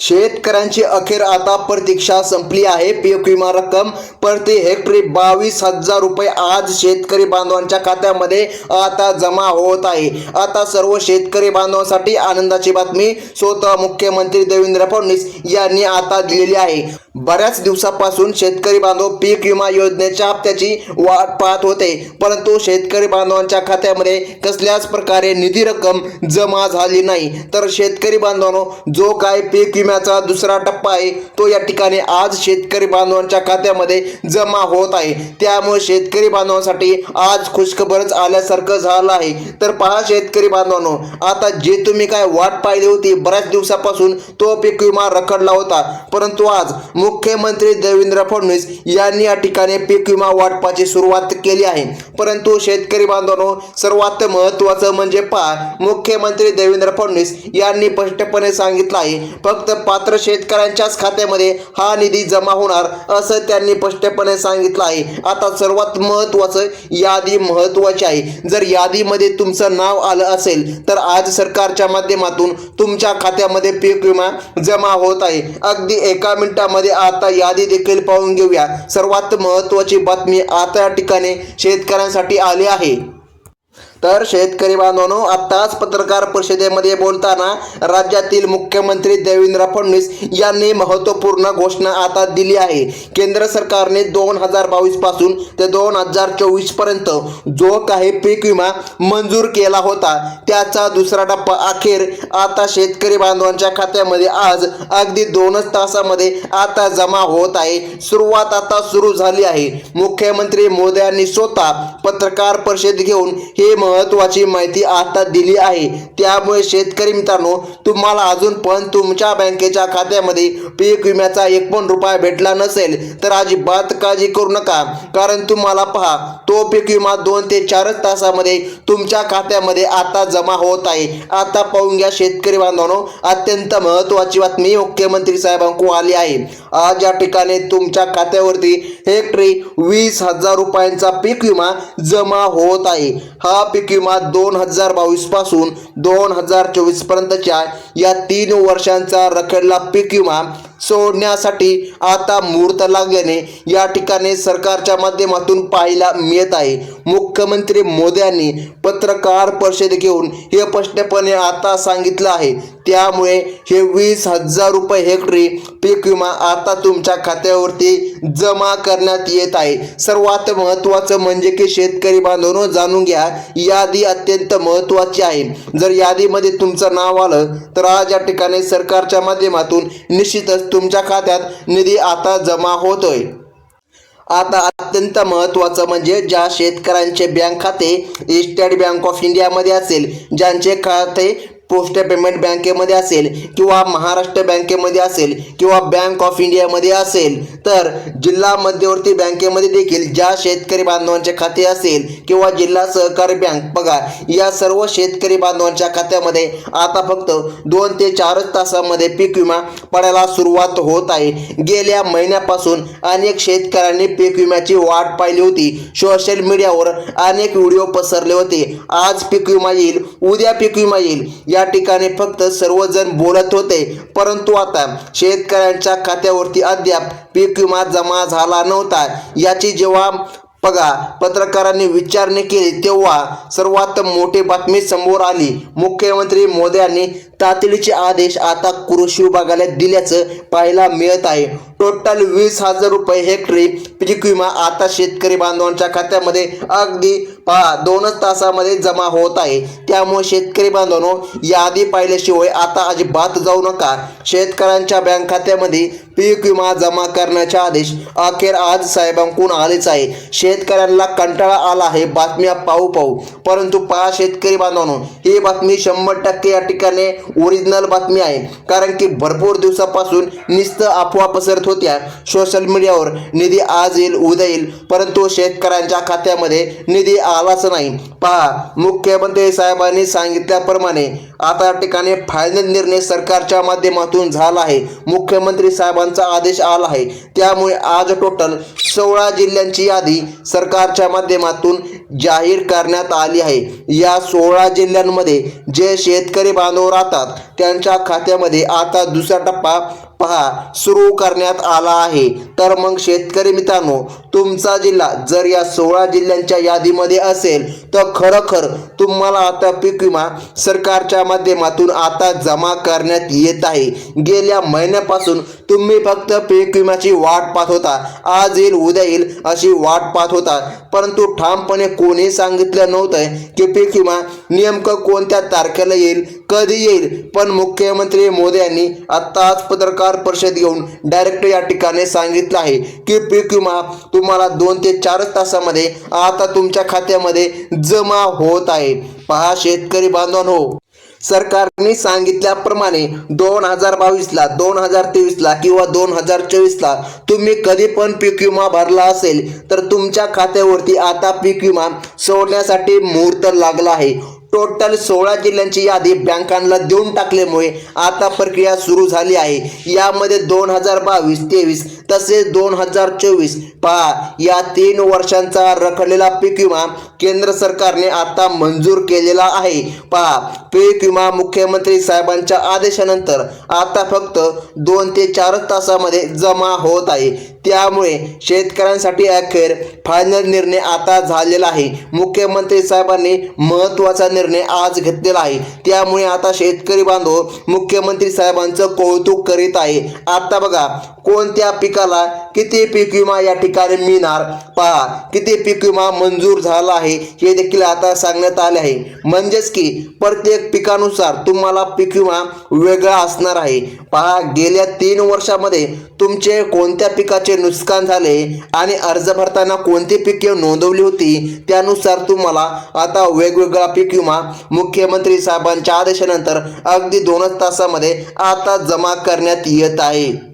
शेतकऱ्यांची अखेर आता प्रतीक्षा संपली आहे. पीक विमा रक्कम प्रति हेक्टरी बावीस हजार रुपये आज शेतकरी बांधवांच्या खात्यामध्ये आता जमा होत आहे. आता सर्व शेतकरी बांधवांसाठी आनंदाची बातमी स्वतः मुख्यमंत्री देवेंद्र फडणवीस यांनी आता दिलेली आहे. बऱ्याच दिवसापासून शेतकरी बांधव पीक विमा योजनेच्या हप्त्याची वाट पाहत होते परंतु शेतकरी बांधवांच्या खात्यामध्ये कसल्याच प्रकारे निधी रक्कम जमा झाली नाही. तर शेतकरी बांधवांनो जो काय पीक विमा विम्याचा दुसरा टप्पा आहे. तो या ठिकाणी आज शेतकरी बांधवांच्या खात्यामध्ये जमा होत आहे. त्यामुळे शेतकरी बांधवांसाठी आज खुशखबरच आल्यासारखं झालं आहे. तर पहा शेतकरी बांधवांनो आता जे तुम्ही काय वाट पाहिली होती बऱ्याच दिवसापासून तो पीक विमा रखडला होता. परंतु आज मुख्यमंत्री देवेंद्र फडणवीस यांनी या ठिकाणी पीक विमा वाटपाची सुरुवात केली आहे. परंतु शेतकरी बांधवांनो सर्वात महत्त्वाचं म्हणजे पहा मुख्यमंत्री देवेंद्र फडणवीस यांनी स्पष्टपणे सांगितलं आहे. फक्त पात्र शेतकऱ्यांच्याच खात्यामध्ये हा निधी जमा होणार असं त्यांनी स्पष्टपणे सांगितलं आहे. आता सर्वात महत्त्वाचं यादी महत्त्वाची आहे. जर यादीमध्ये तुमचं नाव आलं असेल तर आज सरकारच्या माध्यमातून तुमच्या खात्यामध्ये पीक विमा जमा होत आहे. अगदी एका मिनिटामध्ये आता यादी देखील पाहून घेऊया. सर्वात महत्त्वाची बातमी आता या ठिकाणी शेतकऱ्यांसाठी आली आहे. तर शेतकरी बांधवांनो आत्ताच पत्रकार परिषदेमध्ये बोलताना राज्यातील मुख्यमंत्री देवेंद्र फडणवीस यांनी महत्त्वपूर्ण घोषणा आता दिली आहे. केंद्र सरकारने दोन हजार बावीसपासून ते दोन हजार चोवीसपर्यंत जो काही पीक विमा मंजूर केला होता त्याचा दुसरा टप्पा अखेर आता शेतकरी बांधवांच्या खात्यामध्ये आज अगदी दोनच तासामध्ये आता जमा होत आहे. सुरुवात आता सुरू झाली आहे. मुख्यमंत्री मोदी यांनी स्वतः पत्रकार परिषद घेऊन हे महत्वाची माहिती आता दिली आहे. त्यामुळे शेतकरी मित्रांनो तुम्हाला अजून पण तुमच्या बँकेच्या खात्यामध्ये पीक विम्याचा एक पण रुपया भेटला नसेल तर अजिबात काळजी करू नका. कारण तुम्हाला पहा तो पीक विमा दोन ते चारच तासामध्ये तुमच्या खात्यामध्ये आता जमा होत आहे. आता पाहून घ्या शेतकरी बांधवांनो अत्यंत महत्वाची बातमी मुख्यमंत्री साहेबांकडून आली आहे. आज या ठिकाणी तुमच्या खात्यावरती हेक्टरी वीस हजार रुपयांचा पीक विमा जमा होत आहे. हा पीक किंवा दोन हजार बावीसपासून दोन हजार चोवीस पर्यंतच्या या तीन वर्षांचा रखडला पीक विमा सोडण्यासाठी आता मुहूर्त लागल्याने या ठिकाणी सरकारच्या माध्यमातून पाहायला मिळत आहे. मुख्यमंत्री मोदी यांनी पत्रकार परिषद घेऊन हे स्पष्टपणे आता सांगितलं आहे. त्यामुळे हे वीस हजार रुपये हेक्टरी पीक विमा आता तुमच्या खात्यावरती जमा करण्यात येत आहे. सर्वात महत्त्वाचं म्हणजे की शेतकरी बांधवांनो जाणून घ्या यादी अत्यंत महत्त्वाची आहे. जर यादीमध्ये तुमचं नाव आलं तर आज या ठिकाणी सरकारच्या माध्यमातून निश्चितच तुमच्या खात्यात निधी आता जमा होतोय. आता अत्यंत महत्त्वाचं म्हणजे ज्या शेतकऱ्यांचे बँक खाते स्टेट बँक ऑफ इंडियामध्ये असेल ज्यांचे खाते पोस्ट पेमेंट बँकेमध्ये असेल किंवा महाराष्ट्र बँकेमध्ये असेल किंवा बँक ऑफ इंडियामध्ये असेल तर जिल्हा मध्यवर्ती बँकेमध्ये देखील ज्या शेतकरी बांधवांचे खाते असेल किंवा जिल्हा सहकारी बँक बघा या सर्व शेतकरी बांधवांच्या खात्यामध्ये आता फक्त दोन ते चारच तासामध्ये पीक विमा पडायला सुरुवात होत आहे. गेल्या महिन्यापासून अनेक शेतकऱ्यांनी पीक विम्याची वाट पाहिली होती. सोशल मीडियावर अनेक व्हिडिओ पसरले होते. आज पीक विमा येईल उद्या पीक विमा येईल. या ठिकाणी फक्त सर्वजण बोलत होते. परंतु आता शेतकऱ्यांच्या खात्यावरती अद्याप पीक विमा जमा झाला नव्हता. याची जेव्हा बघा पत्रकारांनी विचारणे केली तेव्हा सर्वात मोठी बातमी समोर आली. मुख्यमंत्री मोदी यांनी तातडीचे आदेश आता कृषी विभागाला दिल्याचं पाहायला मिळत आहे. टोटल वीस हजार रुपये हेक्टरी पीक विमा आता शेतकरी बांधवांच्या खात्यामध्ये अगदी पहा दोनच तासामध्ये जमा होत आहे. त्यामुळे शेतकरी बांधवांनो यादी पाहिल्याशिवाय आता अजिबात जाऊ नका. शेतकऱ्यांच्या बँक खात्यामध्ये पीक विमा जमा करण्याचा आदेश अखेर आज साहेबांकडून आलेच आहे. शेतकऱ्यांना कंटाळा आला आहे बातम्या पाहू पाहू. परंतु पहा शेतकरी बांधवांनो ही बातमी शंभर टक्के या ठिकाणी ओरिजिनल बातमी आहे. कारण की भरपूर दिवसापासून निस्त अफवा पसरत होत्या सोशल मीडियावर निधी आज येईल उद्या येईल. परंतु शेतकऱ्यांच्या खात्यामध्ये निधी आलाच नाही. पहा मुख्यमंत्री साहेबांनी सांगितल्याप्रमाणे आता ठिकाणी फायनल निर्णय सरकारच्या माध्यमातून झाला आहे. मुख्यमंत्री साहेबांचा आदेश आला आहे. त्यामुळे आज टोटल सोळा जिल्ह्यांची यादी सरकारच्या माध्यमातून जाहीर करण्यात आली आहे. या सोळा जिल्ह्यांमध्ये जे शेतकरी बांधव राहतात त्यांच्या खात्यामध्ये आता दुसरा टप्पा पहा सुरू करण्यात आला आहे. तर मग शेतकरी मित्रांनो तुमचा जिल्हा जर या सोळा जिल्ह्यांच्या यादीमध्ये असेल तर खरोखर तुम्हाला आता पीक विमा सरकारच्या माध्यमातून आता जमा करण्यात येत आहे. गेल्या महिन्यापासून तुम्ही फक्त पीक विम्याची वाट पाहत होता. आज येईल उद्या येईल अशी वाट पाहत होता. परंतु ठामपणे कोणी सांगितलं नव्हतं की पीक विमा नेमकं कोणत्या तारखेला येईल कधी येईल? पण मुख्यमंत्री मोदी यांनी आत्ताच पत्रकार परिषद घेऊन डायरेक्ट या ठिकाणी सांगितलं आहे की पीक विमा तुम्हाला दोन ते चार तासामध्ये आता तुमच्या खात्यामध्ये जमा होत आहे. पहा शेतकरी बांधवांनो सरकारने सांगितल्याप्रमाणे दोन हजार बावीसला दोन हजार तेवीसला किंवा दोन हजार चोवीसला तुम्ही कधी पण पीक विमा भरला असेल तर तुमच्या खात्यावरती आता पीक विमा सोडण्यासाठी मुहूर्त लागला आहे. टोटल सोळा जिल्ह्यांची यादी बँकांना देऊन टाकल्यामुळे आता प्रक्रिया सुरू झाली आहे. यामध्ये दोन हजार बावीस तेवीस तसेच दोन हजार चोवीस पहा या तीन वर्षांचा रखडलेला पीक विमा केंद्र सरकारने आता मंजूर केलेला आहे. पहा पीक विमा मुख्यमंत्री साहेबांच्या आदेशानंतर आता फक्त दोन ते चार तासामध्ये जमा होत आहे. त्यामुळे शेतकऱ्यांसाठी अखेर फायनल निर्णय आता झालेला आहे. मुख्यमंत्री साहेबांनी महत्त्वाचा निर्णय आज घेतलेला आहे. त्यामुळे आता शेतकरी बांधव मुख्यमंत्री साहेबांचं कौतुक करीत आहे. आता बघा कोणत्या पिकाला किती पीक विमा या ठिकाणी मिळणार? पहा किती पीक विमा मंजूर झाला आहे हे देखील आता सांगण्यात आले आहे. म्हणजेच की प्रत्येक पिकानुसार तुम्हाला पीक विमा वेगळा असणार आहे. पहा गेल्या तीन वर्षामध्ये तुमचे कोणत्या पिकाचे नुकसान झाले आणि अर्ज भरताना कोणती पिके नोंदवली होती त्यानुसार तुम्हाला आता वेगवेगळा पीक विमा मुख्यमंत्री साहेबांच्या आदेशानंतर अगदी दोनच तासामध्ये आता जमा करण्यात येत आहे.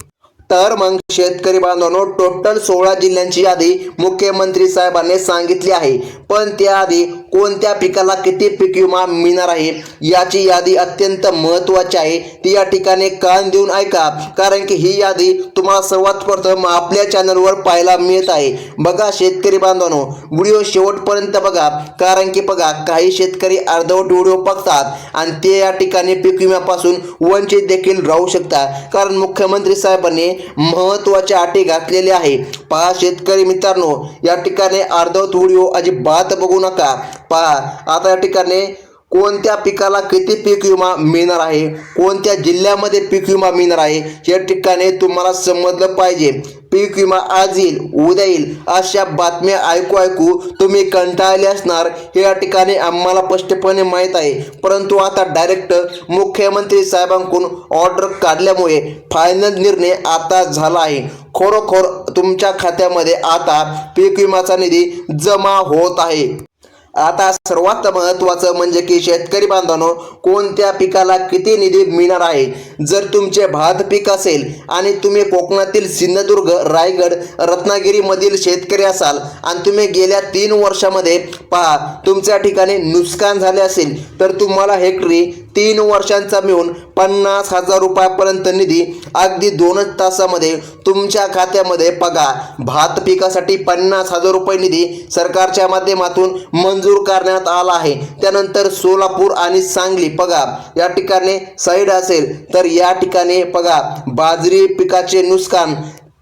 तर मग शेतकरी बांधवांनो टोटल सोळा जिल्ह्यांची यादी मुख्यमंत्री साहेबांनी सांगितली आहे. पण त्याआधी कोणत्या पिकाला किती पीक विमा मिळणार आहे याची यादी अत्यंत महत्त्वाची आहे. ती या ठिकाणी कान देऊन ऐका कारण की ही यादी तुम्हाला सर्वात प्रथम आपल्या चॅनलवर पाहायला मिळत आहे. बघा शेतकरी बांधवांनो व्हिडिओ शेवटपर्यंत बघा कारण की बघा काही शेतकरी अर्धवट व्हिडिओ बघतात आणि ते या ठिकाणी पीक विम्यापासून वंचित देखील राहू शकतात कारण मुख्यमंत्री साहेबांनी महत्त्वाच्या अटी घातलेल्या आहे. पहा शेतकरी मित्रांनो या ठिकाणी अर्धवट व्हिडिओ अजिबात बघू नका. पहा आता या ठिकाणी कोणत्या पिकाला किती पीक विमा मिळणार आहे? कोणत्या जिल्ह्यामध्ये पीक विमा मिळणार आहे? या ठिकाणी तुम्हाला समजलं पाहिजे. पीक विमा आज येईल उद्या येईल अशा बातम्या ऐकू ऐकू तुम्ही कंटाळले असणार. हे या ठिकाणी आम्हाला स्पष्टपणे माहीत आहे. परंतु आता डायरेक्ट मुख्यमंत्री साहेबांकडून ऑर्डर काढल्यामुळे फायनल निर्णय आता झाला आहे. खरोखर तुमच्या खात्यामध्ये आता पीक विमाचा निधी जमा होत आहे. आता सर्वात महत्त्वाचं म्हणजे की शेतकरी बांधवांनो कोणत्या पिकाला किती निधी मिळणार आहे? जर तुमचे भात पीक असेल आणि तुम्ही कोकणातील सिंधुदुर्ग रायगड रत्नागिरीमधील शेतकरी असाल आणि तुम्ही गेल्या तीन वर्षामध्ये पहा तुमच्या ठिकाणी नुकसान झाले असेल तर तुम्हाला हेक्टरी तीन वर्षांचा मिळून पन्नास हजार रुपयापर्यंत निधी अगदी दोनच तासामध्ये तुमच्या खात्यामध्ये बघा भात पिकासाठी पन्नास हजार रुपये निधी सरकारच्या माध्यमातून मंजूर करण्यात आला आहे. त्यानंतर सोलापूर आणि सांगली बघा या ठिकाणी साईड असेल तर या ठिकाणी बघा बाजरी पिकाचे नुकसान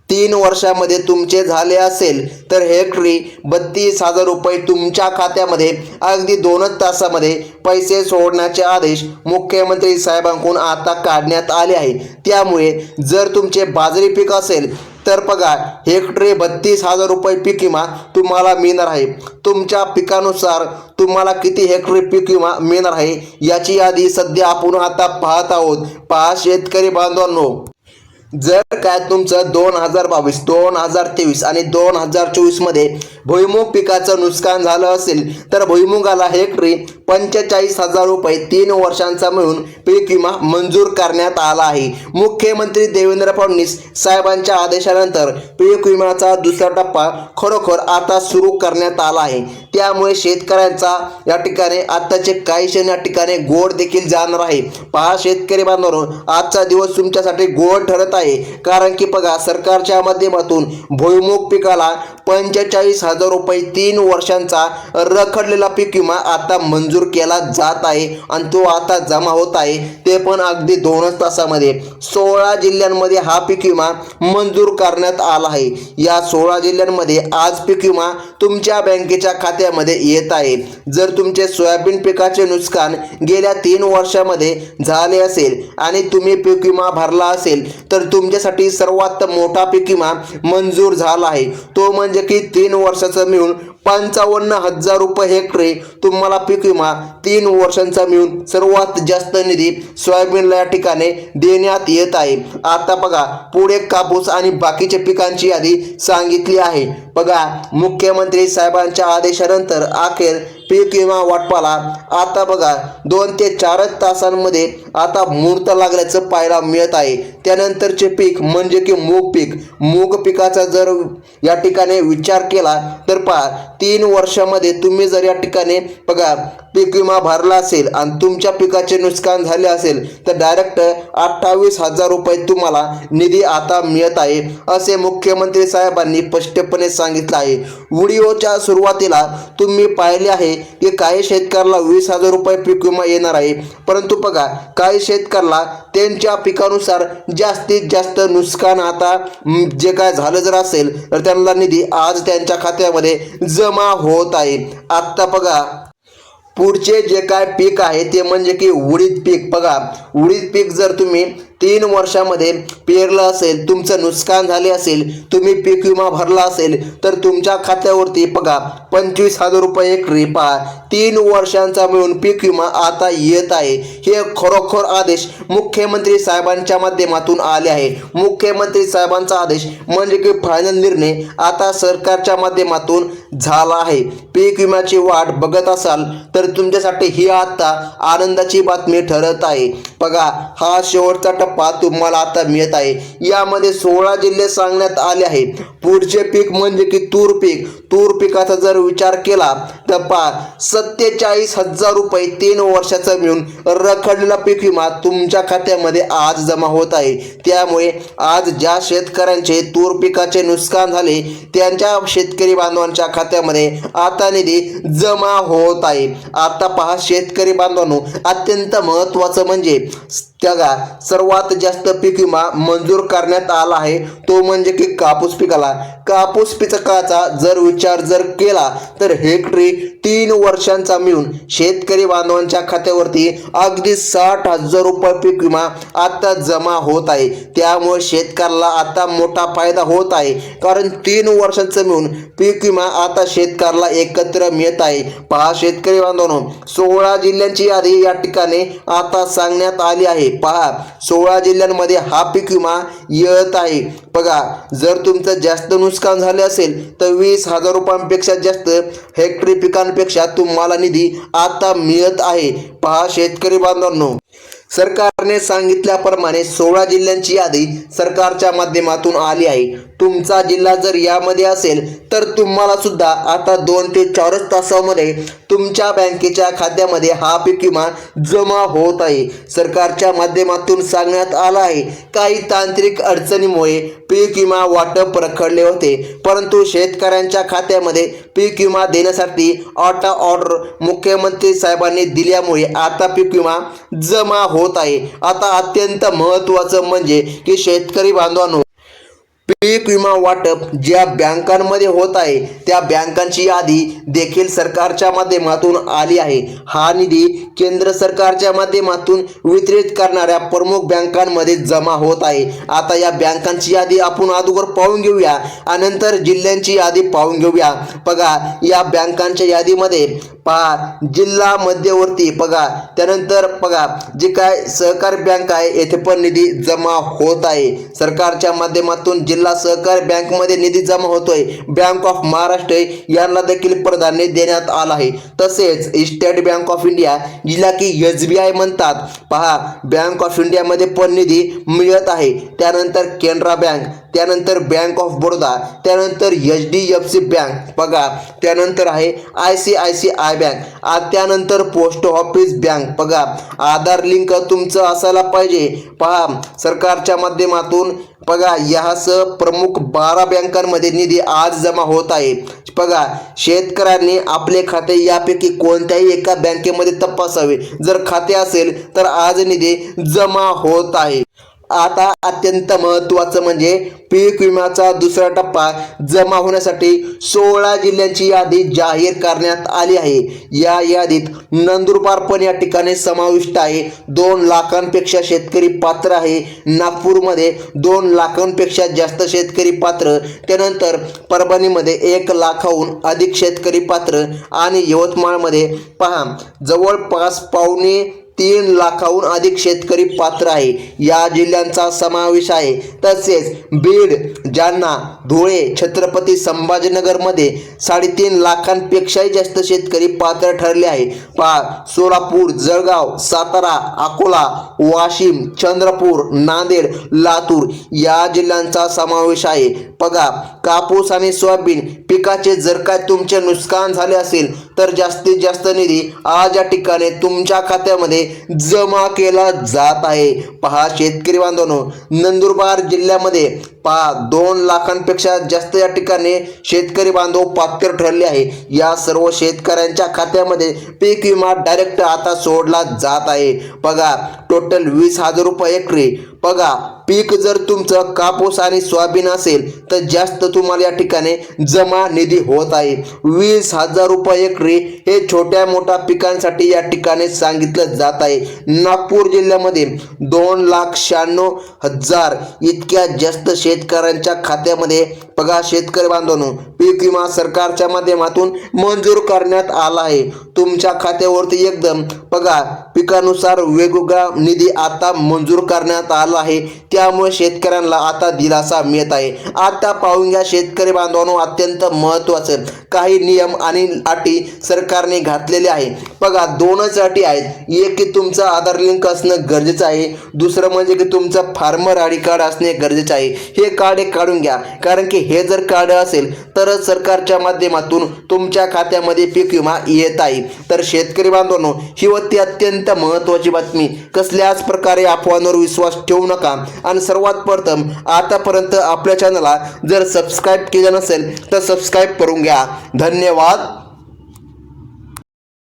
तीन वर्षामध्ये तुमचे झाले असेल तर हेक्टरी बत्तीस हजार रुपये तुमच्या खात्यामध्ये अगदी दोनच तासामध्ये पैसे सोडण्याचे आदेश मुख्यमंत्री साहेबांकडून आता काढण्यात आले आहे त्यामुळे जर तुमचे बाजरी पीक असेल तर बघा हेक्टरी बत्तीस हजार रुपये पीक विमा तुम्हाला मिळणार आहे. तुमच्या पिकानुसार तुम्हाला किती हेक्टरी पीक विमा मिळणार आहे याची यादी सध्या आपण आता पाहत आहोत. पहा शेतकरी बांधवांनो. जर काय तुमचं दोन हजार बावीस दोन हजार तेवीस आणि दोन हजार चोवीसमध्ये भुईमुग पिकाचं नुकसान झालं असेल तर भुईमुगाला हेक्टरी पंचेचाळीस हजार रुपये तीन वर्षांचा मिळून पीक विमा मंजूर करण्यात आला आहे. मुख्यमंत्री देवेंद्र फडणवीस साहेबांच्या आदेशानंतर पीक विम्याचा दुसरा टप्पा खरोखर आता सुरू करण्यात आला आहे. त्यामुळे शेतकऱ्यांचा या ठिकाणी आत्ताचे काही क्षण या ठिकाणी गोड देखील जाणार आहे. पहा शेतकरी बांधवांनो आजचा दिवस तुमच्यासाठी गोड ठरत आहे. कारण की बघा सरकारच्या माध्यमातून भुईमुग पिकाला पंचेचाळीस हजार रुपये तीन वर्षांचा रखडलेला पीक विमा आता मंजूर केला जात आहे आणि तो आता जमा होत आहे. ते पण अगदी दोनच तासामध्ये. सोळा जिल्ह्यांमध्ये हा पीक विमा मंजूर करण्यात आला आहे. या सोळा जिल्ह्यांमध्ये आज पीक विमा तुमच्या बँकेच्या खात्यामध्ये येत आहे. जर तुमचे सोयाबीन पिकाचे नुकसान गेल्या तीन वर्षामध्ये झाले असेल आणि तुम्ही पीक विमा भरला असेल तर तुमच्यासाठी सर्वात मोठा पीक विमा मंजूर झाला आहे. तो म्हणजे की तीन वर्षाचा मिळून पंचावन्न हजार रुपये हेक्टरी तुम्हाला पीक विमा तीन वर्षांचा मिळून सर्वात जास्त निधी सोयाबीनला या ठिकाणी देण्यात येत आहे. आता बघा पुढे कापूस आणि बाकीच्या पिकांची यादी सांगितली आहे. बघा मुख्यमंत्री साहेबांच्या आदेशानंतर अखेर पीक विमा वाटपाला आता बघा दोन ते चारच तासांमध्ये आता मुहूर्त लागल्याचं पाहायला मिळत आहे. त्यानंतरचे पीक म्हणजे की मूग पीक. मूग पिकाचा जर या ठिकाणी विचार केला तर पहा तीन वर्षामध्ये तुम्ही जर या ठिकाणी बघा पीक विमा भरला असेल आणि तुमच्या पिकाचे नुकसान झाले असेल तर डायरेक्ट अठ्ठावीस हजार रुपये तुम्हाला निधी आता मिळत आहे असे मुख्यमंत्री साहेबांनी स्पष्टपणे सांगितलं आहे. व्हिडिओच्या सुरुवातीला तुम्ही पाहिले आहे की काही शेतकऱ्याला वीस हजार रुपये पीक विमा येणार आहे परंतु बघा काही शेतकऱ्याला त्यांच्या पिकानुसार जास्तीत जास्त नुकसान आता जे काय झालं जर असेल तर त्यांना निधी आज त्यांच्या खात्यामध्ये जमा होत आहे. आत्ता बघा. पुढचे जे काय पीक आहे ते म्हणजे की उडीद पीक. बघा उडीद पीक जर तुम्ही तीन वर्षामध्ये पेरलं असेल तुमचं नुकसान झाले असेल तुम्ही पीक विमा भरला असेल तर तुमच्या खात्यावरती बघा पंचवीस हजार रुपये एक पहा तीन वर्षांचा मिळून पीक विमा आता येत आहे. हे खरोखर आदेश मुख्यमंत्री साहेबांच्या माध्यमातून आले आहे. मुख्यमंत्री साहेबांचा आदेश म्हणजे की फायनल निर्णय आता सरकारच्या माध्यमातून झाला आहे. पीक विम्याची वाट बघत असाल तर तुमच्यासाठी ही आता आनंदाची बातमी ठरत आहे. बघा हा शेवटचा टप्पा तुम्हाला आता मिळत आहे. यामध्ये सोळा जिल्हे सांगण्यात आले आहेत. पुढचे पीक म्हणजे की तूर पीक. तूर पिकाचा जर विचार केला तर पहा सत्तेचाळीस हजार रुपये तीन वर्षाचा मिळून रखडलेला पीक विमा तुमच्या खात्यामध्ये आज जमा होत आहे. त्यामुळे आज ज्या शेतकऱ्यांचे तूर पिकाचे नुकसान झाले त्यांच्या शेतकरी बांधवांच्या खात्यामध्ये आता निधी जमा होत आहे. आता पहा शेतकरी बांधवांनो अत्यंत महत्त्वाचं म्हणजे त्यागा सर्वात जास्त पीक विमा मंजूर करण्यात आला आहे. तो म्हणजे की कापूस पिकाला. कापूस पिचकाचा जर विचार जर केला तर हेक्टरी तीन वर्षांचा मिळून शेतकरी बांधवांच्या खात्यावरती अगदी साठ हजार रुपये पीक विमा आता जमा होत आहे. त्यामुळे शेतकऱ्याला आता मोठा फायदा होत आहे. कारण तीन वर्षांचं मिळून पीक विमा आता शेतकऱ्याला एकत्र मिळत आहे. पहा शेतकरी बांधवांनो सोळा जिल्ह्यांची यादी या ठिकाणी आता सांगण्यात आली आहे. पहा सोळा जिल्ह्यांमध्ये हा पीक विमा येत आहे. बघा जर तुमचं जास्त जास्त नुकसान झाले असेल तर वीस हजार रुपयांपेक्षा जास्त हेक्टरी पिकांपेक्षा तुम्हाला निधी आता मिळत आहे. पहा शेतकरी बांधवांनो. सरकारने सांगितल्याप्रमाणे सोळा जिल्ह्यांची यादी सरकारच्या माध्यमातून आली आहे. तुमचा जिल्हा जर यामध्ये असेल तर तुम्हाला सुद्धा आता दोन ते चारच तासामध्ये तुमच्या बँकेच्या खात्यामध्ये हा पीक विमा जमा होत आहे. सरकारच्या माध्यमातून सांगण्यात आलं आहे काही तांत्रिक अडचणीमुळे पीक विमा वाटप रखडले होते. परंतु शेतकऱ्यांच्या खात्यामध्ये पीक विमा देण्यासाठी ऑटा ऑर्डर मुख्यमंत्री साहेबांनी दिल्यामुळे आता पीक विमा जमा होत आहे. आता अत्यंत महत्त्वाचं म्हणजे की शेतकरी बांधवांनो पीक विमा वाटप ज्या बँकांमध्ये होत आहे त्या बँकांची यादी देखील सरकारच्या माध्यमातून आली आहे. हा निधी केंद्र सरकारच्या माध्यमातून वितरित करणाऱ्या प्रमुख बँकांमध्ये जमा होत आहे. आता या बँकांची यादी आपण अगोदर पाहून घेऊया. आणि नंतर जिल्ह्यांची यादी पाहून घेऊया. बघा या बँकांच्या यादीमध्ये पहा जिल्हा मध्यवर्ती बघा त्यानंतर बघा जी काय सहकारी बँक आहे येथे पण निधी जमा होत आहे. सरकारच्या माध्यमातून जिल्हा सहकारी बँकमध्ये निधी जमा होतोय. बँक ऑफ महाराष्ट्र यांना देखील प्राधान्य देण्यात आलं आहे. तसेच स्टेट बँक ऑफ इंडिया जिला की एस बी आय म्हणतात. पहा बँक ऑफ इंडियामध्ये पण निधी मिळत आहे. त्यानंतर कॅनरा बँक त्यानंतर बँक ऑफ बडोदा त्यानंतर H D F C bank. बघा त्यानंतर आहे I C I C I bank. त्यानंतर पोस्ट ऑफिस बँक. बघा आधार लिंक तुमचं असायला पाहिजे. पहा सरकारच्या माध्यमातून बघा यासह प्रमुख बारा बँकांमध्ये निधी आज जमा होत आहे. बघा शेतकऱ्यांनी आपले खाते यापैकी कोणत्याही एका बँकेमध्ये तपासावे. जर खाते असेल तर आज निधी जमा होत आहे. आता अत्यंत महत्त्वाचं म्हणजे पीक विम्याचा दुसरा टप्पा जमा होण्यासाठी सोळा जिल्ह्यांची यादी जाहीर करण्यात आली आहे. या यादीत नंदुरबार पण या ठिकाणी समाविष्ट आहे. दोन लाखांपेक्षा शेतकरी पात्र आहे. नागपूरमध्ये दोन लाखांपेक्षा जास्त शेतकरी पात्र. त्यानंतर परभणीमध्ये एक लाखाहून अधिक शेतकरी पात्र. आणि यवतमाळमध्ये पहा जवळपास पावणे तीन लाखाहून अधिक शेतकरी पात्र आहे. या जिल्ह्यांचा समावेश आहे. तसेच बीड जालना धुळे छत्रपती संभाजीनगरमध्ये साडेतीन लाखांपेक्षाही जास्त शेतकरी पात्र ठरले आहे पा सोलापूर जळगाव सातारा अकोला वाशिम चंद्रपूर नांदेड लातूर या जिल्ह्यांचा समावेश आहे. बघा कापूस आणि सोयाबीन पिकाचे जर काय तुमचे नुकसान झाले असेल तर जास्तीत जास्त निधी आज या ठिकाणी तुमच्या खात्यामध्ये जमा केला जात आहे. पहा शेतकरी बांधवांनो नंदुरबार जिल्ह्यामध्ये पहा दोन लाखांपेक्षा जास्त या ठिकाणी शेतकरी बांधव पात्र ठरले आहे. या सर्व शेतकऱ्यांच्या खात्यामध्ये पीक विमा डायरेक्ट आता सोडला जात आहे. बघा टोटल वीस हजार रुपये एकरी. बघा पीक जर तुमचं कापूस आणि सोयाबीन असेल तर जास्त तुम्हाला या ठिकाणी जमा निधी होत आहे. वीस हजार रुपये एकरी हे छोट्या मोठ्या पिकांसाठी या ठिकाणी सांगितलं जात आहे. नागपूर जिल्ह्यामध्ये दोन लाख शहाण्णव हजार इतक्या जास्त शेतकऱ्यांच्या खात्यामध्ये बघा शेतकरी बांधवांनो पीक विमा सरकारच्या माध्यमातून मंजूर करण्यात आला आहे. तुमच्या खात्यावरती एकदम बघा पिकानुसार वेगवेगळा निधी आता मंजूर करण्यात आला आहे. त्यामुळे शेतकऱ्यांना आता दिलासा मिळत आहे. आता पाहून घ्या शेतकरी बांधवांनो अत्यंत महत्त्वाचं. काही नियम आणि अटी सरकारने घातलेले आहे. बघा दोनच अटी आहेत. एक की तुमचं आधार लिंक असणं गरजेचं आहे. दुसरं म्हणजे की तुमचं फार्मर आय डी कार्ड असणे गरजेचं आहे. हे कार्ड एक काढून घ्या. कारण की हे जर कार्ड असेल तरच सरकारच्या माध्यमातून तुमच्या खात्यामध्ये पीक विमा येत आहे. तर शेतकरी बांधवांनो ही होती अत्यंत महत्त्वाची बातमी. कसल्याच प्रकारे अफवांवर विश्वास ठेवू नका. आणि सर्वात प्रथम आतापर्यंत आपल्या चॅनलला जर सबस्क्राईब केलं नसेल तर सबस्क्राईब करून घ्या. धन्यवाद.